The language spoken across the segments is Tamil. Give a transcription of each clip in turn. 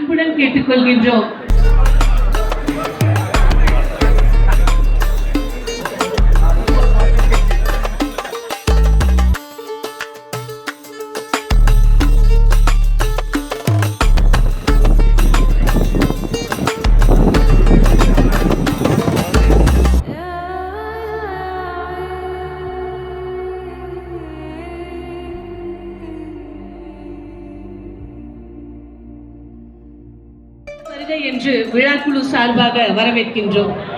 அன்புடன் கேட்டுக்கொள்கின்றோம். வரவேற்கின்றோம்.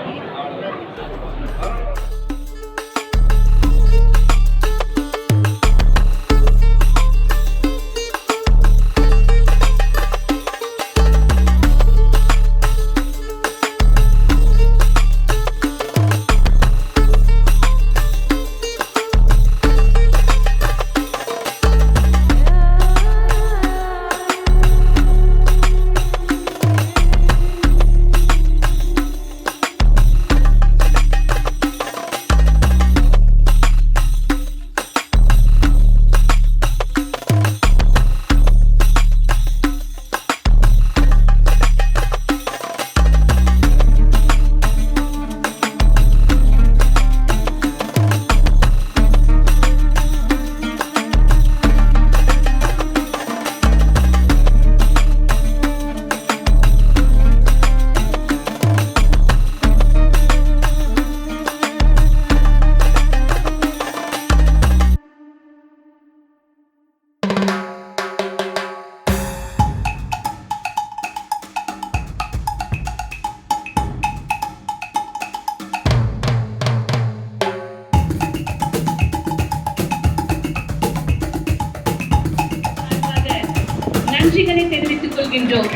நன்றிகளை தெரிவித்துக் கொள்கின்றோம்.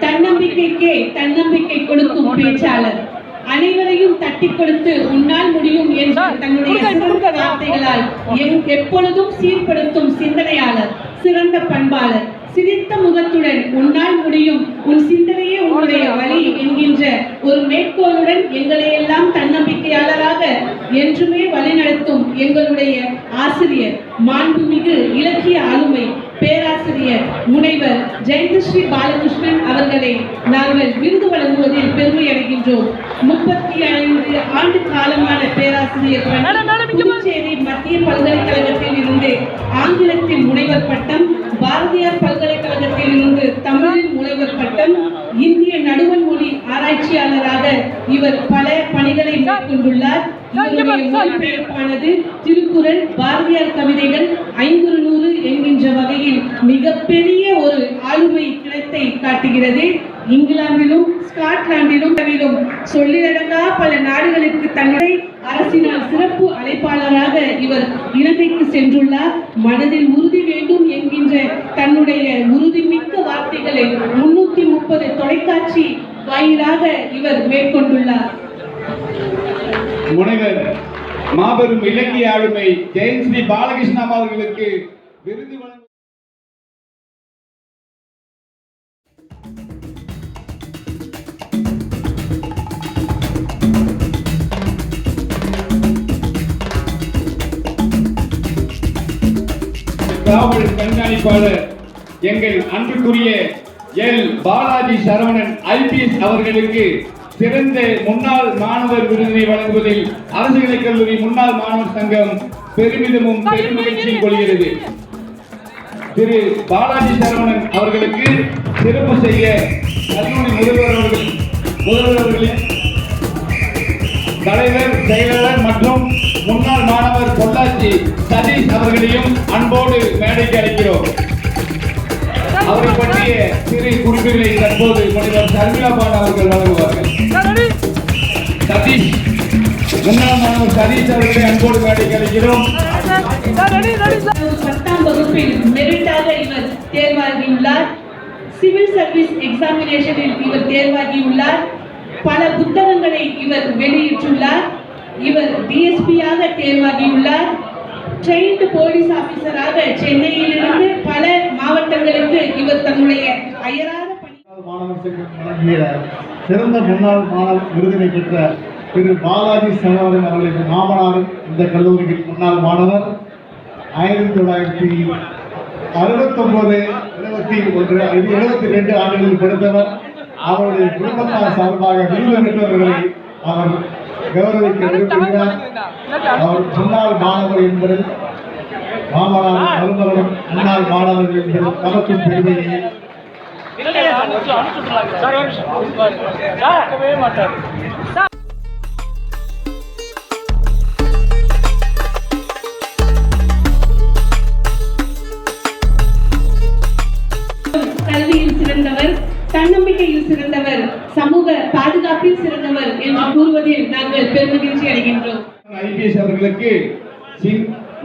தன்னம்பிக்கைக்கே தன்னம்பிக்கை கொடுக்கும் பேச்சாளர். அனைவரையும் தட்டி கொடுத்து உன்னால் முடியும் என்று தன்னுடைய சிறந்த வார்த்தைகளால் எங்- எப்பொழுதும் சீர்படுத்தும் சிந்தனையாளர் சிறந்த பண்பாளர். சிரித்த முகத்துடன் உன்னால் முடியும். உன் சிந்தனையே உன்னுடைய வழி என்கின்ற ஒரு மேற்கோளுடன் எங்களை எல்லாம் தன்னம்பிக்கையாளராக என்றுமே வழிநடத்தும் எங்களுடைய ஆசிரியர் மாண்புமிகு இலக்கிய ஆளுமை பேராசிரியர் முனைவர் ஜெயந்தஸ்ரீ பாலகிருஷ்ணன் அவர்களை நாங்கள் விருது வழங்குவதில் பெருமை அடைகின்றோம் முப்பத்தி ஐந்து ஆண்டு காலமான பேராசிரியர் புதுச்சேரி மத்திய பல்கலைக்கழகத்தில் இருந்து ஆங்கிலத்தில் முனைவர் பட்டம் பாரதியார் பல்கலைக்கழகத்தில் இருந்து தமிழில் முனைவர் பட்டம் இந்திய நடுவண் மொழி ஆராய்ச்சியாளராக இவர் பல பணிகளை மேற்கொண்டுள்ளார். மொழிபெயர்ப்பானது திருக்குறள் பாரதியார் கவிதைகள் ஐங்குறு நூறு என்கின்ற வகையில் மிகப்பெரிய ஒரு ஆளுமை கிணத்தை காட்டுகிறது. இங்கிலாந்திலும் ஸ்காட்லாந்திலும் தமிழிலும் சொல்லிலடங்கா பல நாடுகளுக்கு தன்னுடைய அரசினால் சிறப்பு அழைப்பாளராக இவர் இலங்கைக்கு சென்றுள்ளார். மனதில் உறுதி வேண்டும் என்கின்ற தன்னுடைய உறுதிமிக்க வார்த்தைகளை முன்னூத்தி முப்பது தொலைக்காட்சி வாயிலாக இவர் மேற்கொண்டுள்ளார். முனைவர் மாபெரும் இலக்கிய ஆளுமை ஜெயந்த்ஸ்ரீ பாலகிருஷ்ணா அவர்களுக்கு விருது வழங்க காவல் கண்காணிப்பாளர் எங்கள் அன்புக்குரிய எல். பாலாஜி சரவணன் ஐபிஎஸ் அவர்களுக்கு சிறந்த முன்னாள் மாணவர் விருதினை வழங்குவதில் அரசு கலைக் கல்லூரி முன்னாள் மாணவர் சங்கம் பெருமிதமும் பெருமகிழ்ச்சியும் கொள்கிறது. திரு பாலாஜி சரவணன் அவர்களுக்கு சிறப்பு செய்ய கல்லூரி முதல்வர் அவர்கள் முதல்வர் அவர்களின் தலைவர் செயலாளர் மற்றும் முன்னாள் மாணவர் பொள்ளாச்சி சதீஷ் அவர்களையும் அன்போடு மேடைக்கு அழைக்கிறோம். அவரை பற்றிய சிறு குறிப்புகளை தற்போது முனைவர் சர்மிளா பான் அவர்கள் வழங்குவார்கள். சதீஷ் முன்னாள் மாணவர் சதீஷ் அவர்களை அன்போடு மேடைக்கு அழைக்கிறோம் பத்தாம் வகுப்பில் மெரிட்டாக இவர் தேர்வாகியுள்ளார். சிவில் சர்வீஸ் எக்ஸாமினேஷனில் இவர் தேர்வாகியுள்ளார். பல புத்தகங்களை இவர் வெளியிட்டுள்ளார். இவர் டிஎஸ்பியாக தேர்வாகியுள்ளார். ட்ரெயின்டு போலீஸ் ஆபீசராக சென்னையிலிருந்து பல மாவட்டங்களுக்கு இவர் தன்னுடைய அயராத மாணவர் சங்கம் வழங்கிய சிறந்த முன்னாள் மாணவர் விருதினை பெற்ற திரு பாலாஜி சரவணன் அவர்களுக்கு மாமனாரும் இந்த கல்லூரியின் முன்னாள் மாணவர். ஆயிரத்தி தொள்ளாயிரத்தி அறுபத்தொன்பது எழுபத்தி ஒன்று இது எழுபத்தி ரெண்டு ஆண்டுகளில் பிறந்தவர். அவருடைய குடும்பத்தார் சார்பாக விருது பெற்றவர்களை அவர் கௌரவிக்க விரும்புகிறார். அவர் முன்னாள் மாணவர் என்பது மாமனார் மருமகனும் முன்னாள் மாணவர்கள் என்பது தமக்கும் பெருமையை கல்வியில் சிறந்தவர் தன்னம்பிக்கையில் சிறந்தவர் சமூக பாதுகாப்பில் சிறந்தவர் என்று கூறுவதில் நாங்கள் பெருமகிழ்ச்சி அடைகின்றோம். ஐபிஎஸ் அவர்களுக்கு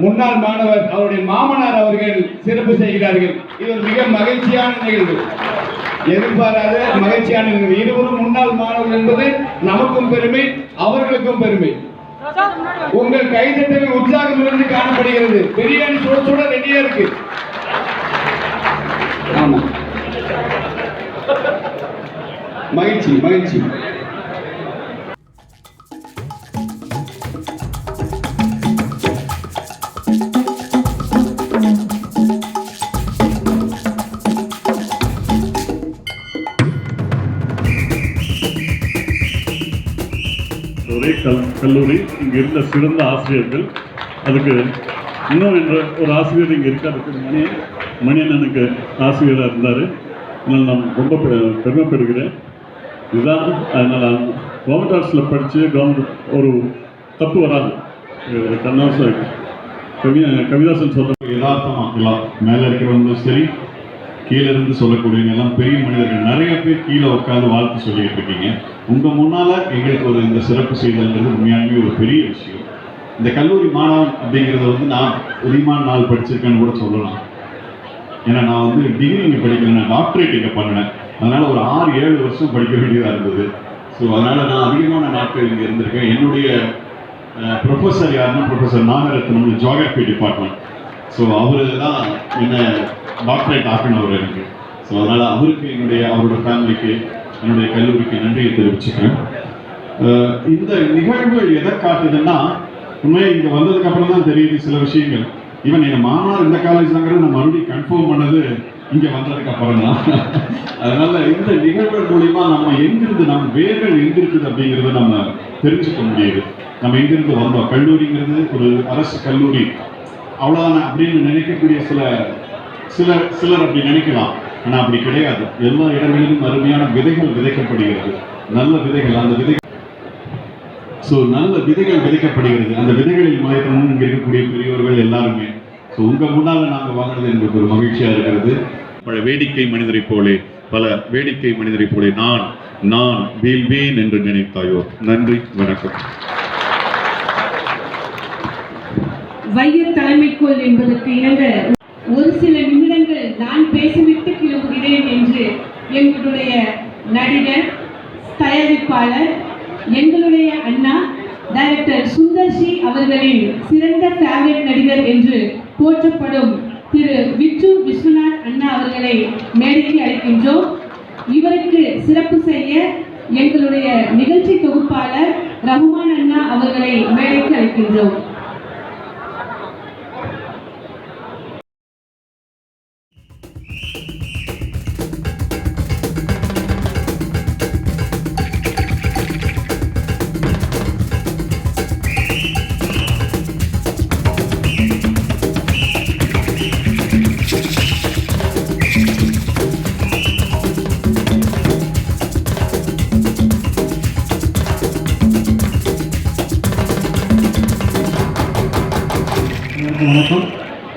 முன்னாள் மாணவர் அவருடைய மாமனார் அவர்கள் சிறப்பு செய்கிறார்கள். இது ஒரு மிக மகிழ்ச்சியான நிகழ்வு. எதிர்பாராத மகிழ்ச்சியான இருவரும் முன்னாள் மாணவர்கள் என்பது நமக்கும் பெருமை அவர்களுக்கும் பெருமை. உங்கள் கைதட்டல் உற்சாகம் இருந்து காணப்படுகிறது. பிரியாணி சுட சுட ரெடியா இருக்கு. ஆமா. மகிழ்ச்சி மகிழ்ச்சி. கல்லூரி இங்கே இருந்த சிறந்த ஆசிரியர்கள். அதுக்கு இன்னும் என்ற ஒரு ஆசிரியர் இங்கே இருக்கார் மணி மணியண்ணனுக்கு ஆசிரியராக இருந்தார். அதனால் நான் ரொம்ப பெருமைப்படுகிறேன். இதுதான் அதனால் கவர்மெண்ட் ஆர்ட்ஸில் படித்து கவர்மெண்ட் ஒரு தப்பு வராது. கண்ணாசன் கவி கவிதாசன் சொல்ற யதார்த்தமாக்கலாம். மேலே இருக்கிறவங்களும் சரி. கீழே இருந்து சொல்லக்கூடியவங்க எல்லாம் பெரிய மனிதர்கள். நிறைய பேர் கீழே உட்காந்து வாழ்த்து சொல்லிட்டு இருக்கீங்க. உங்க முன்னால எங்களுக்கு ஒரு இந்த சிறப்பு செய்தல்ன்றது உண்மையாலுமே ஒரு பெரிய விஷயம். இந்த கல்லூரி மாணவன் அப்படிங்கிறத வந்து நான் அதிகமான நாள் படிச்சிருக்கேன்னு கூட சொல்லலாம். ஏன்னா நான் வந்து டிகிரி இங்கே படிக்கல நான் டாக்டரேட் இங்கே பண்ணினேன். அதனால ஒரு ஆறு ஏழு வருஷம் படிக்க வேண்டியதாக இருந்தது. ஸோ அதனால நான் அதிகமான நாட்கள் இங்கே இருந்திருக்கேன். என்னுடைய ப்ரொஃபஸர் யாருன்னா professor Nagarathnam geography department so அவர் தான் என்ன டாக்டரேட் ஆக்கினவர் எனக்கு. ஸோ அதனால் அவருக்கு என்னுடைய அவரோட ஃபேமிலிக்கு என்னுடைய கல்லூரிக்கு நன்றியை தெரிவிச்சுக்கிறேன். இந்த நிகழ்வு எதை காட்டுதுன்னா உண்மையை இங்கே வந்ததுக்கு அப்புறம் தான் தெரியுது சில விஷயங்கள். ஈவன் என் மாமனார் இந்த காலேஜ் தாங்கிறத நான் மறுபடியும் கன்ஃபார்ம் பண்ணது இங்கே வந்ததுக்கு அப்புறம் தான். அதனால இந்த நிகழ்வுகள் மூலியமா நம்ம எங்கிருந்து நம்ம வேர்கள் எங்கிருக்குது அப்படிங்கிறத நம்ம தெரிஞ்சுக்க முடியுது. நம்ம எங்கிருந்து வந்தோம்? கல்லூரிங்கிறது ஒரு அரசு கல்லூரி. அவ்வளோதானே அப்படின்னு நினைக்கக்கூடிய சில சிலர் சிலர் அப்படி நினைக்கலாம். ஆனால் அப்படி கிடையாது. எல்லா இடங்களிலும் அருமையான விதைகள் விதைக்கப்படுகிறது. நல்ல விதைகள் அந்த விதை ஸோ நல்ல விதைகள் விதைக்கப்படுகிறது. அந்த விதைகளில் மயக்கமும் இங்கே இருக்கக்கூடிய பெரியவர்கள் எல்லாருமே. ஸோ உங்க முன்னால் நாங்கள் வாங்கினது எங்களுக்கு ஒரு மகிழ்ச்சியா இருக்கிறது. பல வேடிக்கை மனிதரை போலே பல வேடிக்கை மனிதரை போலே நான் நான் வீழ்வேன் என்று நினைத்தாயோ? நன்றி வணக்கம். வைய தலைமைக்கோள் என்பதற்கு இணங்க ஒரு சில நிமிடங்கள் நான் பேசிவிட்டு கிளம்புகிறேன் என்று எங்களுடைய நடிகர் தயாரிப்பாளர் எங்களுடைய அண்ணா டைரக்டர் சுந்தர்ஷி அவர்களின் சிறந்த ஃபேவரட் நடிகர் என்று போற்றப்படும் திரு விச்சு விஸ்வநாத் அண்ணா அவர்களை மேடைக்கு அழைக்கின்றோம். இவருக்கு சிறப்பு செய்ய எங்களுடைய நிகழ்ச்சி தொகுப்பாளர் ரகுமான் அண்ணா அவர்களை மேடைக்கு அழைக்கின்றோம்.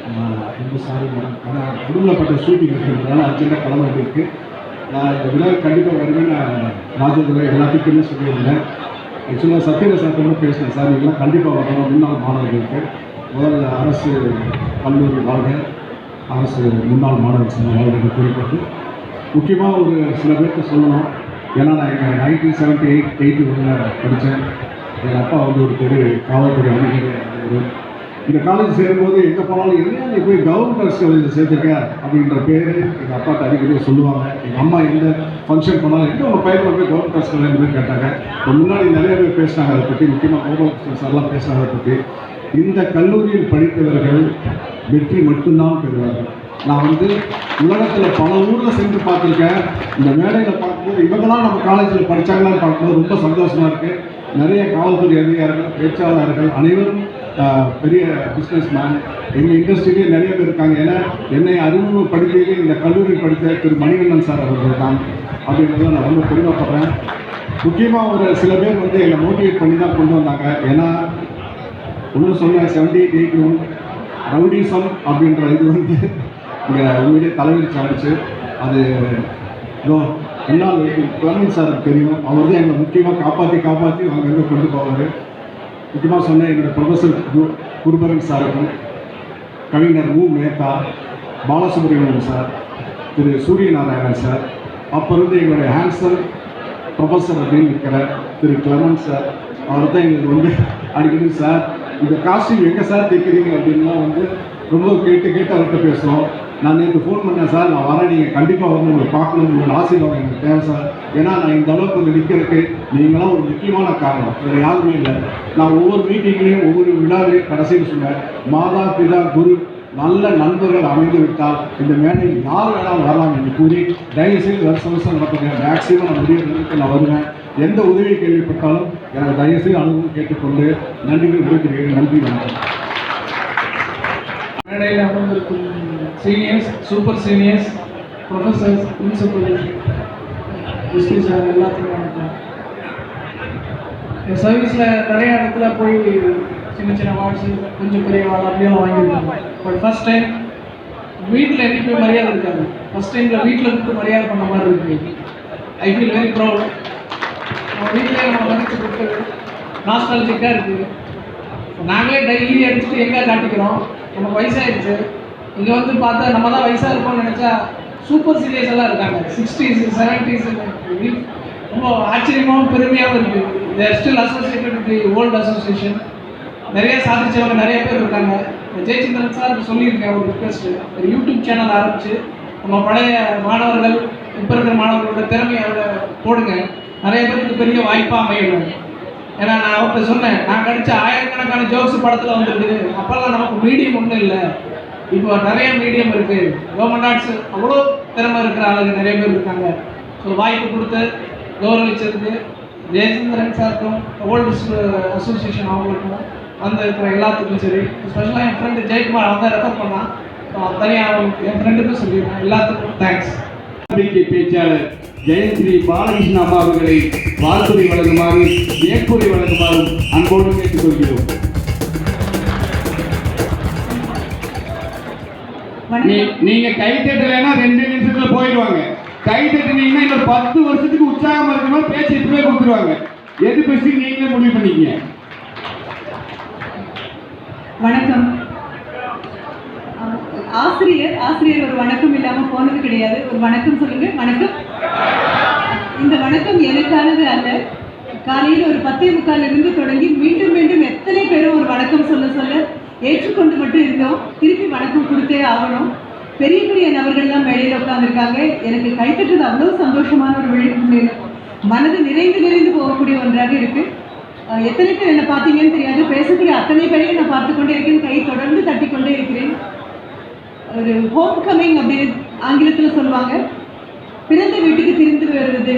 ரொம்ப சாரி மேடம் ஆனால் குடும்பப்பட்ட ஷூட்டிங் இருக்கிறதுனால அர்ஜென்ட்டாக கிளம்ப வேண்டியிருக்கு நான் இந்த விழா கண்டிப்பாக வருவேன் நான் ராஜேந்திர எல்லாத்துக்குமே சொல்லியிருந்தேன். ஆக்சுவலாக சத்யராஜ் சார் கூட பேசினேன் சார் நீங்களாம் கண்டிப்பாக வரணும் முன்னாள் மாணவர்களுக்கு. முதல்ல அரசு கல்லூரி வாழ்க. அரசு முன்னாள் மாணவர் சங்க வாழ்க்கை குறிப்பிட்டு. முக்கியமாக ஒரு சில பேர்த்த சொல்லணும். ஏன்னா நான் எங்கள் நைன்டீன் செவன்ட்டி எயிட் எயிட்டி ஒன்றில் படித்தேன். எங்கள் அப்பா வந்து ஒரு பெரிய காவல்துறை அமைச்சர். ஒரு இந்த காலேஜ் சேரும்போது எங்கே போனாலும் என்ன நீ போய் கவர்மெண்ட் அரசு காலேஜில் சேர்த்துருக்க அப்படின்ற பேர் எங்கள் அப்பாட்ட அடிக்கடி சொல்லுவாங்க. எங்கள் அம்மா எந்த ஃபங்க்ஷன் போனாலும் எங்கே உங்கள் பையன் போய் கவர்மெண்ட் அரசு காலேஜ் கேட்டாங்க. இப்போ முன்னாடி நிறைய பேர் பேசினாங்க. அதை பற்றி முக்கியமாக கோபாலகிருஷ்ணன் சார்லாம் பேசினாங்க அதை பற்றி இந்த கல்லூரியில் படித்தவர்கள் வெற்றி மட்டும்தான் பெறுவார்கள். நான் வந்து உலகத்தில் பல ஊரில் சென்று பார்த்துருக்கேன். இந்த மேடையில் பார்க்கும்போது இவங்களாம் நம்ம காலேஜில் படித்தாங்களான்னு பார்க்கும்போது ரொம்ப சந்தோஷமாக இருக்குது நிறைய காவல்துறை அதிகாரிகள் பேச்சாளர்கள் அனைவரும் பெரிய பிஸ்னஸ் மேன் எங்கள் இண்டஸ்ட்ரியிலே நிறைய பேர் இருக்காங்க. ஏன்னா என்னை அறிமுகப்படுத்தியதே இந்த கல்லூரி படித்த திரு மணிகண்டன் சார் அவர்கள் தான். அப்படின்றத நான் ரொம்ப பெருமைப்படுறேன். முக்கியமாக ஒரு சில பேர் வந்து என்னை மோட்டிவேட் பண்ணி தான் கொண்டு வந்தாங்க. ஏன்னா ஒன்று சொன்ன செவன்டி எயிட் ரூம் ரவுடிசம் அப்படின்ற இது வந்து இங்கே உண்மையிலே தலைவிரிச்சு ஆடிச்சு அது இதோ முன்னாள் கிளம்பன் சார் தெரியும். அவர் தான் எங்களை முக்கியமாக காப்பாற்றி காப்பாற்றி அவங்க எங்கே கொண்டு போவார். முக்கியமாக சொன்ன என்னோட ப்ரொஃபஸர் குரு குருபரன் சாருக்கும் கவிஞர் மு. மேத்தா பாலசுப்ரமணியன் சார் திரு. சூரியநாராயணன் சார் அப்போ இருந்து எங்களுடைய ஹேண்ட்ஸம் ப்ரொஃபஸர் அப்படின்னு இருக்கிற திரு. கிளமன் சார் அவர் தான் எங்களுக்கு வந்து அடிக்கடி சார் இந்த காஸ்டியூம் எங்கே சார் தைக்கிறீங்க அப்படின்லாம் வந்து ரொம்ப கேட்டு கேட்டு அவர்கிட்ட பேசுகிறோம் நான் நேற்று ஃபோன் பண்ணேன் சார். நான் வரேன். நீங்கள் கண்டிப்பாக வந்து உங்களை பார்க்கணும். உங்களோட ஆசீர்வாதம் எனக்கு தேவை சார். ஏன்னா நான் இந்த அளவுக்கு வந்து நிற்கிறதுக்கு நீங்களாம் ஒரு முக்கியமான காரணம். வேறு யாருமே இல்லை. நான் ஒவ்வொரு மீட்டிங்லேயும் ஒவ்வொரு விழாவிலையும் கடைசியில் சொன்னேன். மாதா பிதா குரு நல்ல நண்பர்கள் அமைந்து விட்டால் இந்த மேடையில் யார் வேணாலும் வரலாம் என்று கூறி தயவுசெய்து வருஷம் வருஷம் நடத்துங்க. மேக்ஸிமம் நான் முடியறதுக்கு நான் வருவேன். எந்த உதவி கேள்விப்பட்டாலும் எனக்கு தயவுசெய்து அனுபவம் கேட்டுக்கொண்டு நன்றிகள் விடுக்கிறேன். நன்றி வணக்கம். மேடையில் அமர்ந்திருக்கும் seniors super seniors professors principal SP sir எல்லாத்துக்கும் வணக்கம். என் சர்வீஸில் நிறைய இடத்துல போய் சின்ன சின்ன அவார்ட்ஸு கொஞ்சம் பெரிய அவார்டு அப்படியெல்லாம் வாங்கியிருக்காங்க. பட் ஃபஸ்ட் டைம் வீட்டில் என்றைக்குமே மரியாதை இருக்காது. ஃபஸ்ட் டைமில் வீட்டில் இருந்து மரியாதை பண்ண மாதிரி இருக்கு. ஐ ஃபீல் வெரி ப்ரௌட் நம்ம வீட்டிலே நம்ம மதிச்சு கொடுத்து நாஸ்டாலஜிக்காக இருக்குது நாங்களே டெய்லி அடிச்சுட்டு எங்கே காட்டிக்கிறோம்? நமக்கு வயசாயிடுச்சு. இங்கே வந்து பார்த்தா நம்ம தான் வயசாக இருப்போம்னு நினச்சா சூப்பர் சீரியஸ் எல்லாம் இருக்காங்க. சிக்ஸ்டீஸ் செவன்டீஸ் ரொம்ப ஆச்சரியமாகவும் பெருமையாகவும் இருக்குது there still associated the old association நிறைய சாதிச்சவங்க நிறைய பேர் இருக்காங்க. ஜெயச்சந்திரன் சார் சொல்லியிருக்கேன் ஒரு ரிக்வெஸ்ட் ஒரு யூடியூப் சேனல் ஆரம்பித்து நம்ம பழைய மாணவர்கள் இப்போ இருக்கிற மாணவர்களோட திறமையை போடுங்க. நிறைய பேருக்கு பெரிய வாய்ப்பாக அமையணும். ஏன்னா நான் அவர்கிட்ட சொன்னேன் நான் கடித்த ஆயிரக்கணக்கான ஜோக்ஸ் படத்தில் வந்துருக்குது. அப்போல்லாம் நமக்கு மீடியம் ஒன்றும் இல்லை. இப்போ நிறைய மீடியம் இருக்கு. கவர்மெண்ட் ஆர்ட்ஸ் அவ்வளோ திறமை இருக்கிற ஆளுங்க நிறைய பேர் இருக்காங்க. ஸோ வாய்ப்பு கொடுத்து கௌரவிச்சதுக்கு ஜெயச்சந்திரன் சாருக்கும் ஓல்டு அசோசியேஷன் அவங்களுக்கும் வந்து இருக்கிற எல்லாத்துக்கும் சரி ஸ்பெஷலாக என் ஃப்ரெண்டு ஜெயக்குமார் அவங்க ரெஃபர் பண்ணான். தனியாக என் ஃப்ரெண்டுக்கும் சொல்லிடுறேன் எல்லாத்துக்கும் தேங்க்ஸ் பத்திரிகை பேச்சாளர் ஜெயஸ்ரீ பாலகிருஷ்ண அம்மா அவர்களை வாழ்த்துறை வழங்குமாறு ஏற்புரை வழங்குமாறும் அன்போடு கேட்டுக்கொள்கிறோம். நீ நீங்க கை தட்டலைன்னா ரெண்டு நிமிஷத்துல போயிடுவாங்க. கை தட்டினீங்கன்னா இன்னொரு பத்து வருஷத்துக்கு உற்சாகமா இருக்கணும் பேச்சு இப்பவே கொடுத்துருவாங்க. எது பேசி நீங்களே முடிவு பண்ணிக்கங்க. வணக்கம். ஆசிரியர் ஆசிரியர் ஒரு வணக்கம் இல்லாம போனது கிடையாது. ஒரு வணக்கம் சொல்லுங்க. வணக்கம். இந்த வணக்கம் எனக்கானது அல்ல. காலையில் ஒரு பத்தே முக்கால் இருந்து தொடங்கி மீண்டும் மீண்டும் எத்தனை பேரும் ஒரு வணக்கம் சொல்ல சொல்ல ஏற்றுக்கொண்டு மட்டும் இருந்தோம் திருப்பி வணக்கம் கொடுத்தே ஆகணும். பெரிய பெரிய நபர்கள்லாம் மேடையில் உட்காந்துருக்காங்க எனக்கு கைத்தட்டுறது அவ்வளோ சந்தோஷமான ஒரு விழிப்புணர்வு மனது நிறைந்து நிறைந்து போகக்கூடிய ஒன்றாக இருக்கு. எத்தனை பேர் என்னை பார்த்தீங்கன்னு தெரியாது. பேசக்கூடிய அத்தனை பேரையும் நான் பார்த்து கொண்டே இருக்கேன். கை தொடர்ந்து தட்டி கொண்டே இருக்கிறேன். ஒரு ஹோம் கமிங் அப்படின்னு ஆங்கிலத்தில் சொல்லுவாங்க. பிறந்த வீட்டுக்கு திரும்பி வருவது.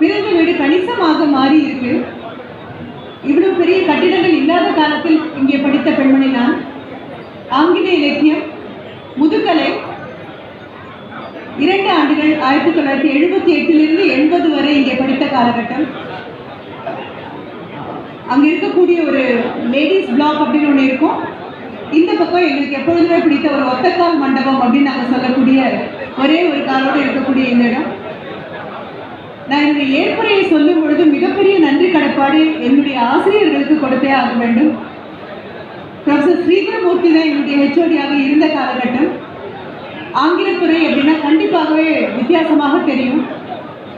பிறந்த வீடு கணிசமாக மாறி இருக்கு. பெரிய கட்டிடங்கள் இல்லாத காலத்தில் இங்கே படித்த பெண்மணி நான். ஆங்கில இலக்கியம் முதுகலை இரண்டு ஆண்டுகள் ஆயிரத்தி தொள்ளாயிரத்தி எழுபத்தி எட்டிலிருந்து எண்பது வரை இங்கே படித்த காலகட்டம். அங்க இருக்கக்கூடிய ஒரு லேடிஸ் பிளாக் அப்படின்னு ஒன்று இருக்கும். இந்த பக்கம் எங்களுக்கு எப்பொழுதுமே பிடித்த ஒரு ஒத்தக்கால் மண்டபம் அப்படின்னு நாங்கள் சொல்லக்கூடிய ஒரே ஒரு காலோடு இருக்கக்கூடிய இந்த இடம். நான் என்னுடைய ஏற்புரையை சொல்லும் பொழுது மிகப்பெரிய நன்றி கடப்பாடு என்னுடைய ஆசிரியர்களுக்கு கொடுத்தே ஆக வேண்டும். ப்ரொஃபசர் ஸ்ரீதரமூர்த்தி தான் என்னுடைய ஹெச்ஓடியாக இருந்த காலகட்டம். ஆங்கிலத்துறை அப்படின்னா கண்டிப்பாகவே வித்தியாசமாக தெரியும்.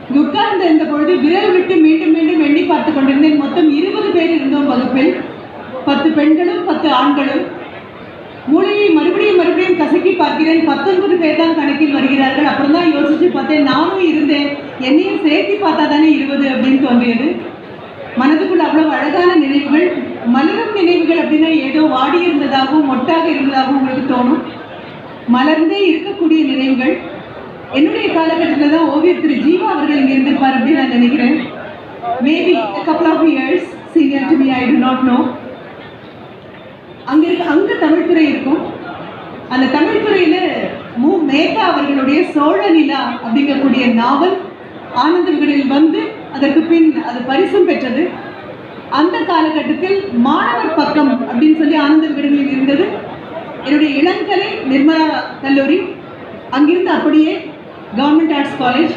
இங்கு உட்கார்ந்து இருந்த பொழுது விரல் விட்டு மீண்டும் மீண்டும் எண்ணி பார்த்து கொண்டிருந்தேன். மொத்தம் இருபது பேர் இருந்தோம் வகுப்பில். பத்து பெண்களும் பத்து ஆண்களும். மூளையை மறுபடியும் மறுபடியும் கசக்கி பார்க்கிறேன். பத்தொன்பது பேர் தான் கணக்கில் வருகிறார்கள். அப்புறம் தான் யோசிச்சு பார்த்தேன் நானும் இருந்தேன். என்னையும் சேர்த்து பார்த்தா தானே இருபது அப்படின்னு தோன்றியது. மனதுக்குள்ள அவ்வளவு அழகான நினைவுகள் மலரும் நினைவுகள் அப்படின்னா ஏதோ வாடி இருந்ததாகவும் மொட்டாக இருந்ததாகவும் உங்களுக்கு தோணும். மலர்ந்தே இருக்கக்கூடிய நினைவுகள். என்னுடைய காலகட்டத்தில் தான் ஓவியர் திரு ஜீவா அவர்கள் இங்கே இருந்திருப்பார் அப்படின்னு நான் நினைக்கிறேன். Maybe couple of years senior to me I do not know அங்க இருக்க அங்க தமிழ்துறை இருக்கும். அந்த தமிழ்துறையில் மு. மேத்தா அவர்களுடைய சோழ நிலா அப்படிங்கக்கூடிய நாவல் ஆனந்தங்களில் வந்து அதற்கு பின் அது பரிசும் பெற்றது. அந்த காலகட்டத்தில் மாணவர் பக்கம் அப்படின்னு சொல்லி ஆனந்த விகடனில் இருந்தது. என்னுடைய இளங்கலை நிர்மலா கல்லூரி. அங்கிருந்து அப்படியே கவர்மெண்ட் ஆர்ட்ஸ் காலேஜ்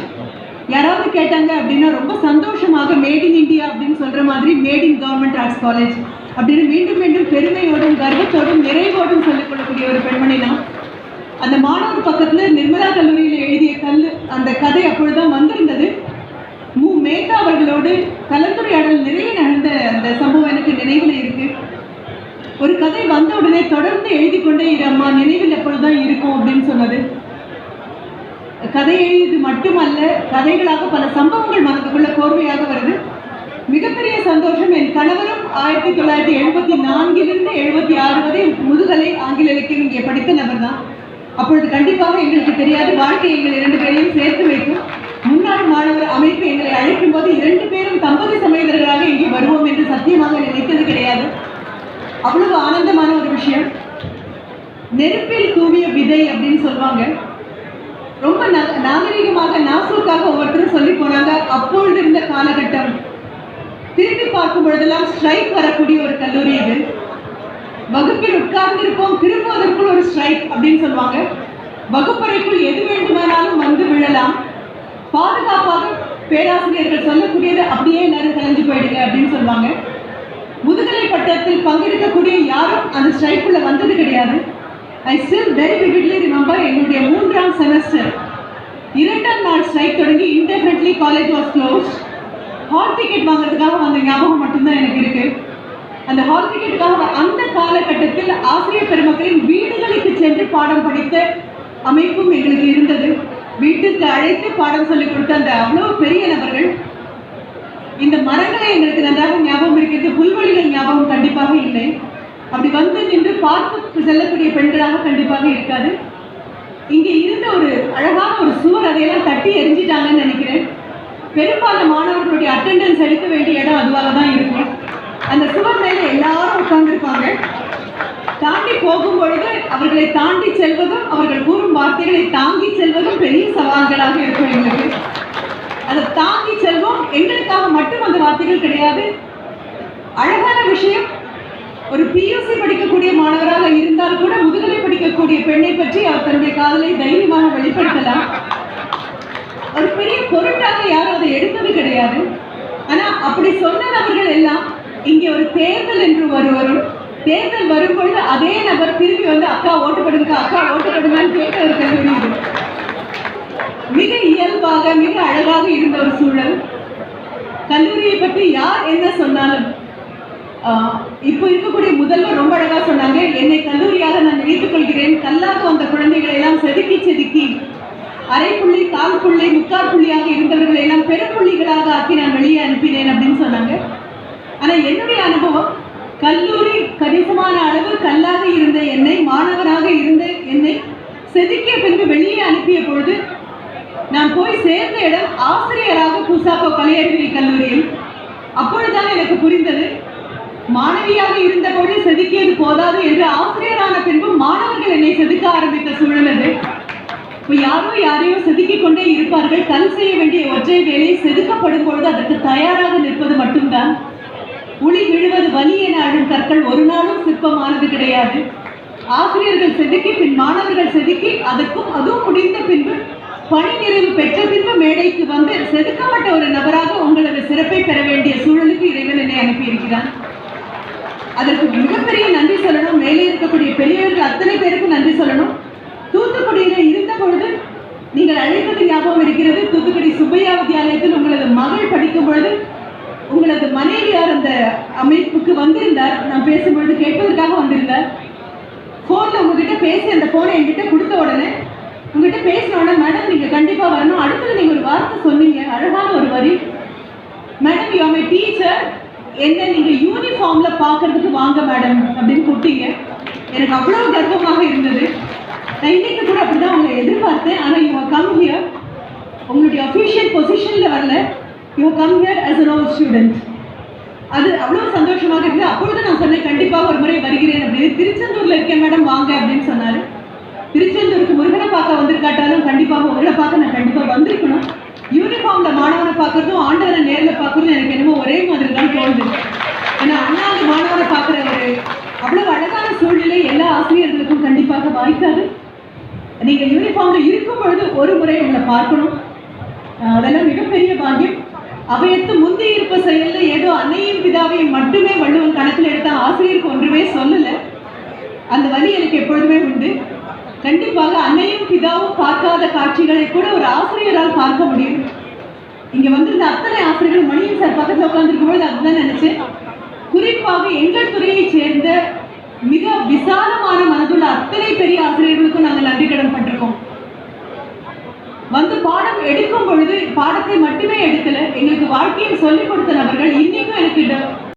யாராவது கேட்டாங்க அப்படின்னா ரொம்ப சந்தோஷமாக மேட் இன் இந்தியா அப்படின்னு சொல்ற மாதிரி made in government arts college அப்படின்னு மீண்டும் மீண்டும் பெருமையோடும் கர்வத்தோடும் நிறைவோடும் சொல்லிக் கொள்ளக்கூடிய ஒரு பெண்மணி தான் அந்த மாணவர் பக்கத்துல நிர்மலா கல்லூரியில் எழுதிய கல் அந்த கதை அப்பொழுதுதான் வந்திருந்தது. மு. மேத்தா அவர்களோடு கலந்துரையாடல் நிறைய நடந்த அந்த சம்பவம் எனக்கு நினைவில் இருக்கு. ஒரு கதை வந்த உடனே தொடர்ந்து எழுதி கொண்டே இரு அம்மா நினைவில் எப்பொழுதுதான் இருக்கும் அப்படின்னு சொன்னது. கதை எழுதியது மட்டுமல்ல கதைகளாக பல சம்பவங்கள் மனதுக்குள்ள கோர்வையாக வருது. மிகப்பெரிய சந்தோஷம் என் கணவரும் ஆயிரத்தி தொள்ளாயிரத்தி எழுபத்தி நான்கிலிருந்து எழுபத்தி ஆறு வரை முதுகலை ஆங்கில இலக்கியம் இங்கே படித்த நபர் தான். அப்பொழுது கண்டிப்பாக எங்களுக்கு தெரியாது வாழ்க்கை எங்கள் இரண்டு பேரையும் சேர்த்து வைக்கும். முன்னாள் மாணவர் அமைப்பு எங்களை அழைக்கும் போது இரண்டு பேரும் தம்பதி சமேதர்களாக இங்கே வருவோம் என்று சத்தியமாக நினைத்தது கிடையாது. அவ்வளவு ஆனந்தமான ஒரு விஷயம். நெருப்பில் தூவிய விதை அப்படின்னு சொல்லுவாங்க. ரொம்ப நா- நாகரிகமாக நாசூக்காக ஒவ்வொருத்தரும் சொல்லி போனாங்க அப்பொழுது இருந்த காலகட்டம். திரும்பி பார்க்கும் பொழுதெல்லாம் ஸ்ட்ரைக் வரக்கூடிய ஒரு கல்லூரி இது. வகுப்பில் உட்கார்ந்திருப்போம். திரும்புவதற்குள் ஒரு ஸ்ட்ரைக் அப்படின்னு சொல்லுவாங்க. வகுப்பறைக்குள் எது வேண்டுமானாலும் வந்து விழலாம். பாதுகாப்பாக பேராசிரியர்கள் சொல்லக்கூடியது அப்படியே எல்லாரும் கலைஞ்சு போயிடுங்க அப்படின்னு சொல்லுவாங்க. முதுகலை பட்டத்தில் பங்கெடுக்கக்கூடிய யாரும் அந்த ஸ்ட்ரைக்குள்ள வந்தது கிடையாது. I still very vividly remember என்னுடைய மூன்றாம் செமஸ்டர் இரண்டாம் நாள் ஸ்ட்ரைக் தொடங்கி indefinitely college was close hall ticket வாங்குறதுக்காக வந்த ஞாபகம் மட்டும்தான் எனக்கு இருக்கு. அந்த ஹால் டிக்கெட்டுக்காக அந்த காலகட்டத்தில் ஆசிரியர் பெருமக்களின் வீடுகளுக்கு சென்று பாடம் படித்த அமைப்பும் எங்களுக்கு இருந்தது. வீட்டுக்கு அழைத்து பாடம் சொல்லிக் கொடுத்த அந்த அவ்வளோ பெரிய நபர்கள் இந்த மரங்களை எங்களுக்கு நன்றாக ஞாபகம் இருக்கிறது. புல்வெளிகள் ஞாபகம் கண்டிப்பாக இல்லை. அப்படி வந்து நின்று பார்த்து செல்லக்கூடிய பெண்களாக கண்டிப்பாக இருக்காது. இங்கே இருந்த ஒரு அழகான ஒரு சுவர் அதையெல்லாம் தட்டி எரிஞ்சிட்டாங்கன்னு நினைக்கிறேன். பெரும்பாலும் மாணவர்களுடைய அட்டெண்டன்ஸ் எடுக்க வேண்டிய இடம் அதுவாக தான் இருக்கும். அந்த சுவர் மேலே எல்லாரும் உட்கார்ந்துருப்பாங்க. தாண்டி போகும் பொழுது அவர்களை தாண்டி செல்வதும் அவர்கள் கூறும் வார்த்தைகளை தாங்கி செல்வதும் பெரிய சவால்களாக இருக்கும் எங்களுக்கு. அதை தாங்கி செல்வோம். எங்களுக்காக மட்டும் அந்த வார்த்தைகள் கிடையாது. அழகான விஷயம். ஒரு பிஎஸ்சி படிக்கக்கூடிய மாணவராக இருந்தால் கூட முதுகலை படிக்கக்கூடிய பெண்ணை பற்றி அவர் தன்னுடைய காதலை தைரியமாக வெளிப்படுத்தலாம். ஒரு பெரிய பொருட்டாக யாரும் அதை எடுத்தது கிடையாது. ஆனா அப்படி சொன்ன நபர்கள் எல்லாம் இங்கே ஒரு தேர்தல் என்று வருவரும் தேர்தல் வரும்பொழுது அதே நபர் திரும்பி வந்து அக்கா ஓட்டு போடுங்க அக்கா ஓட்டு போடுங்கன்னு கேட்டவர்கள் தெரியுது மிக இயல்பாக மிக அழகாக இருந்த ஒரு சூழல். கல்லூரியை பற்றி யார் என்ன சொன்னாலும் இப்போ இருக்கக்கூடிய முதல்வர் ரொம்ப அழகா சொன்னாங்க என்னை கல்லூரியாக நான் நினைத்துக் கொள்கிறேன். கல்லாக வந்த குழந்தைகளை எல்லாம் செதுக்கி செதுக்கி. அரை புள்ளி கால் புள்ளி முக்கால் புள்ளியாக இருந்தவர்களை எல்லாம் பெருப்புள்ளிகளாக ஆக்கி நான் வெளியே அனுப்பினேன் அப்படின்னு சொன்னாங்க. ஆனா என்னுடைய அனுபவம் கல்லூரி கணிசமான அளவு கல்லாக இருந்த என்னை மாணவராக இருந்த என்னை செதுக்கிய பின்பு வெளியே அனுப்பிய பொழுது நான் போய் சேர்ந்த இடம் ஆசிரியராக குசாக்கோ கலையறிவியல் கல்லூரியில். அப்பொழுதுதான் எனக்கு புரிந்தது மாணவியாக இருந்த பொழுது செதுக்கியது போதாது என்று ஆசிரியரான பின்பு மாணவர்கள் என்னை செதுக்க ஆரம்பித்த சூழல் அது. யாரோ யாரையோ செதுக்கிக் கொண்டே இருப்பார்கள். கல் செய்ய வேண்டிய ஒற்றை வேலை செதுக்கப்படும் பொழுது அதற்கு தயாராக நிற்பது மட்டும்தான். உளி விழுவது வலி என அழும் கற்கள் ஒரு நாளும் சிற்பமானது கிடையாது. ஆசிரியர்கள் செதுக்கி பின் மாணவர்கள் செதுக்கி அதற்கும் அதுவும் முடிந்த பின்பு பணி நிறைவு பெற்ற பின்பு மேடைக்கு வந்து செதுக்கப்பட்ட ஒரு நபராக உங்களது சிறப்பை பெற வேண்டிய சூழலுக்கு இறைவன் என்னை அனுப்பியிருக்கிறான். அதற்கு மிகப்பெரிய நன்றி சொல்லணும். மேலே இருக்கக்கூடிய பெரியவர்கள் அத்தனை பேருக்கும் நன்றி சொல்லணும். தூத்துக்குடியில் இருந்த பொழுது நீங்கள் அழைப்பது ஞாபகம் இருக்கிறது. தூத்துக்குடி சுப்பையா வித்யாலயத்தில் உங்களது மகள் படிக்கும் பொழுது உங்களது மனைவியார் அந்த அமைப்புக்கு வந்திருந்தார். நான் பேசும்பொழுது கேட்பதற்காக வந்திருந்தார். ஃபோனில் உங்ககிட்ட பேசி அந்த ஃபோனை என்கிட்ட கொடுத்த உடனே உங்ககிட்ட பேசின மேடம் நீங்கள் கண்டிப்பாக வரணும். அடுத்தது நீங்கள் ஒரு வார்த்தை சொன்னீங்க. அழகான ஒரு வரி. மேடம் யூ மை டீச்சர் என்ன நீங்க யூனிஃபார்ம்ல பாக்குறதுக்கு வாங்க மேடம் அப்படின்னு கூப்பிட்டீங்க. எனக்கு அவ்வளவு கர்வமாக இருந்தது. நான் இன்னைக்கு கூட அப்படிதான் உங்களை எதிர்பார்த்தேன். ஆனா யூ கம் ஹியர் உங்களுடைய அஃபிஷியல் பொசிஷன்ல வரல. You come here as a old student அது அவ்வளவு சந்தோஷமாக இருந்து அப்பொழுது நான் சொன்னேன் கண்டிப்பாக ஒரு முறை வருகிறேன். அப்படின்னு திருச்செந்தூர்ல இருக்கேன் மேடம் வாங்க அப்படின்னு சொன்னாரு. திருச்செந்தூருக்கு முருகனை பார்க்க வந்திருக்காட்டாலும் கண்டிப்பாக உங்களை பார்க்க நான் கண்டிப்பாக வந்திருக்கணும். யூனிஃபார்ம்ல மாணவனை பார்க்கறதும் ஆண்டவரை நேரில் பார்க்கறதும் எனக்கு என்னமோ ஒரே மாதிரி தான் தோணுது. ஏன்னா அண்ணாந்து மாணவரை பார்க்குற ஒரு அவ்வளவு அழகான சூழ்நிலை எல்லா ஆசிரியர்களுக்கும் கண்டிப்பாக வாய்க்காது. நீங்க யூனிஃபார்ம்ல இருக்கும் பொழுது ஒரு முறை உங்களை பார்க்கணும். அதெல்லாம் மிகப்பெரிய பாக்கியம். அவையத்து முந்தி இருப்ப செயல்ல ஏதோ அன்னையும் பிதாவையும் மட்டுமே வள்ளுவன் கணக்கில் எடுத்த ஆசிரியருக்கு ஒன்றுமே சொல்லல. அந்த வழி எனக்கு எப்பொழுதுமே உண்டு. கண்டிப்பாக அன்னையும் பிதாவும் பார்க்காத காட்சிகளை கூட ஒரு ஆசிரியரால் பார்க்க முடியும். இங்க வந்திருந்த அத்தனை ஆசிரியர்கள் மணியன் சார் பக்கத்தில் உட்காந்துருக்கும் பொழுது அதுதான் நினைச்சேன். குறிப்பாக எங்கள் துறையை சேர்ந்த மிக விசாலமான மனதுள்ள அத்தனை பெரிய ஆசிரியர்களுக்கும் நாங்கள் நன்றி கடன் பட்டிருக்கோம். வந்து பாடம் எடுக்கும் பொழுது பாடத்தை மட்டுமே எடுக்கல எங்களுக்கு வாழ்க்கையை சொல்லிக் கொடுத்த நபர்கள் இன்னைக்கும் எனக்கு